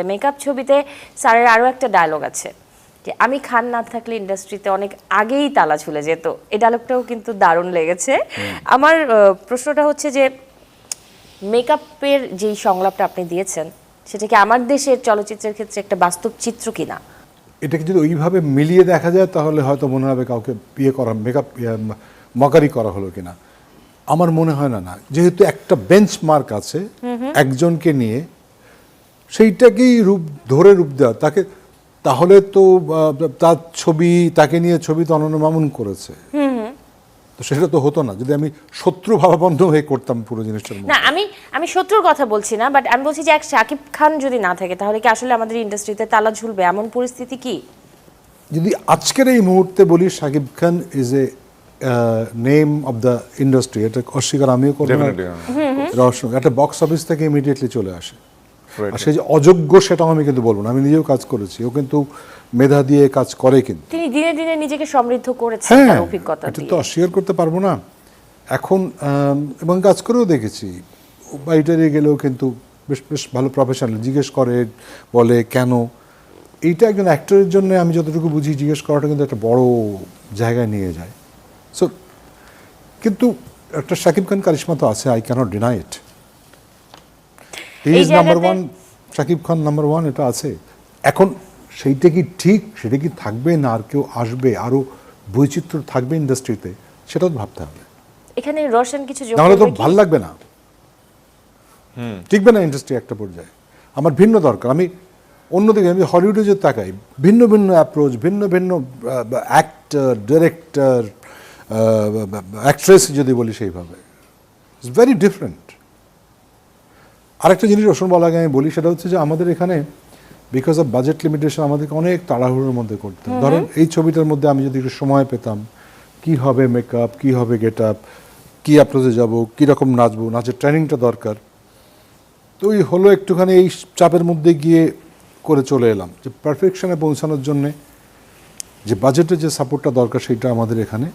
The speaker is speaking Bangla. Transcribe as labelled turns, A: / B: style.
A: মেকআপ ছবিতে স্যারের আরও একটা ডায়লগ আছে যে আমি খান না থাকলে ইন্ডাস্ট্রিতে অনেক আগেই তালা ঝুলে যেত। এই ডায়লগটাও কিন্তু দারুণ লেগেছে। আমার প্রশ্নটা হচ্ছে যে মেকআপের যেই সংলাপটা আপনি দিয়েছেন সেটা কি আমার দেশের চলচ্চিত্রের ক্ষেত্রে একটা বাস্তব চিত্র কিনা?
B: এটাকে যদি ওইভাবে মিলিয়ে দেখা যায় তাহলে হয়তো মনে হবে কাউকে বিয়ে করা মেকআপ মকারি করা হলো কিনা। আমার মনে হয় না না। যেহেতু একটা বেঞ্চ মার্ক আছে একজনকে নিয়ে সেইটাকেই রূপ ধরে রূপ দেওয়া। তাকে তাহলে তো তার ছবি তাকে নিয়ে ছবি তো অনন্য মামুন করেছে। তো সেটা তো হতো না। যদি আমি শত্রু ভাবাবন্ধ হয়ে করতাম পুরো জিনিসটার মধ্যে।
A: না আমি আমি শত্রুর কথা বলছি না বাট আমি বলছি যে এক শাকিব খান যদি না থাকে তাহলে কি আসলে আমাদের ইন্ডাস্ট্রিতে তালা ঝুলবে? এমন পরিস্থিতি কি?
B: যদি আজকের এই মুহূর্তে বলি Shakib Khan is a name of the industry এটা অস্বীকার আমিও করব না।
C: Definitely,
B: এটা একটা বক্স অফিস থেকে ইমিডিয়েটলি চলে আসে. আর সে যে অযোগ্য সেটাও আমি কিন্তু বলব না আমি নিজেও কাজ করেছি ও কিন্তু মেধা দিয়ে কাজ করে কিন্তু।
A: তিনি দিনে দিনে নিজেকে সমৃদ্ধ করেছেন
B: হ্যাঁ
A: তার অভিজ্ঞতা
B: এটা তো অস্বীকার করতে পারব না। এখন এবং কাজ করেও দেখেছি বাইটারে গেলেও কিন্তু বেশ বেশ ভালো প্রফেশনাল জিজ্ঞেস করে বলে কেন? এইটা একজন অ্যাক্টরের জন্য আমি যতটুকু বুঝি জিজ্ঞেস করাটা কিন্তু একটা বড় জায়গায় নিয়ে যায়। সো কিন্তু একটা শাকিব খান কারিশমা তো আছে I can't deny it is number one Shakib Khan number one এটা আছে। এখন সেইটা কি ঠিক? সেটা কি থাকবে না? আর কেউ আসবে? আরও বৈচিত্র্য থাকবে ইন্ডাস্ট্রিতে সেটাও তো ভাবতে হবে।
A: এখানে রোশন কিছু যোগ
B: নাহলে তো ভালো লাগবে না। টিকবে না ইন্ডাস্ট্রি একটা পর্যায়ে। আমার ভিন্ন দরকার। আমি অন্যদিকে আমি হলিউডে যে তাকাই ভিন্ন ভিন্ন অ্যাপ্রোচ ভিন্ন ভিন্ন অ্যাক্টর ডিরেক্টর অ্যাক্ট্রেস যদি বলি সেইভাবে। ইটস ভেরি ডিফারেন্ট আরেকটা জিনিস রসুন বলা আগে আমি বলি সেটা হচ্ছে যে আমাদের এখানে বিকজ অফ বাজেট লিমিটেশন আমাদেরকে অনেক তাড়াহুড়োর মধ্যে করতে ধরুন এই ছবিটার মধ্যে আমি যদি একটু সময় পেতাম কি হবে মেকআপ কি হবে গেট আপ কী অ্যাপ্রোচে যাব কীরকম নাচবো নাচের ট্রেনিংটা দরকার। তো ওই হলো একটুখানি এই চাপের মধ্যে গিয়ে করে চলে এলাম যে পারফেকশনে পৌঁছানোর জন্যে যে বাজেটের যে সাপোর্টটা দরকার সেটা আমাদের এখানে